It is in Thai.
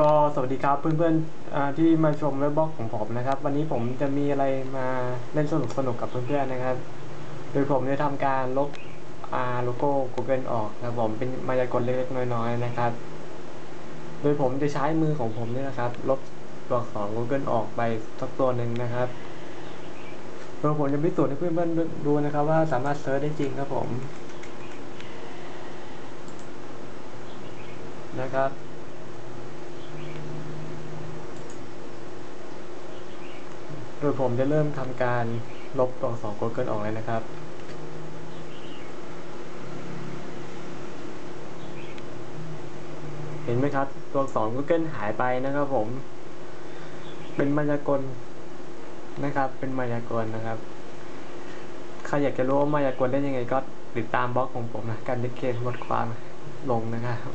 ก็สวัสดีครับเพื่อนๆที่มาชมเว็บบล็อกของผมนะครับ วันนี้ผมจะมีอะไรมาเล่นสนุกสนุกกับเพื่อนๆนะครับ โดยผมจะทำการลบอาโลโก้ Google ออกนะผมเป็นมายากลเล็กๆน้อยๆนะครับ โดยผมจะใช้มือของผมนี่นะครับ ลบตัวอักษร Google ออกไปสักตัวหนึ่งนะครับโดยผมจะพิสูจน์ให้เพื่อนๆดูนะครับ ว่าสามารถเซิร์ชได้จริงครับผมนะครับ โดยผมจะเริ่มทำการลบตัวอักษร Google ออกเลยนะครับ เห็นไหมครับ ตัวอักษร Google หายไปนะครับผม เป็นมายากลนะครับ เป็นมายากลนะครับ ใครอยากจะรู้ว่ามายากลเล่นยังไงก็ติดตามบล็อกของผมนะ การดิเกตบทความลงนะครับ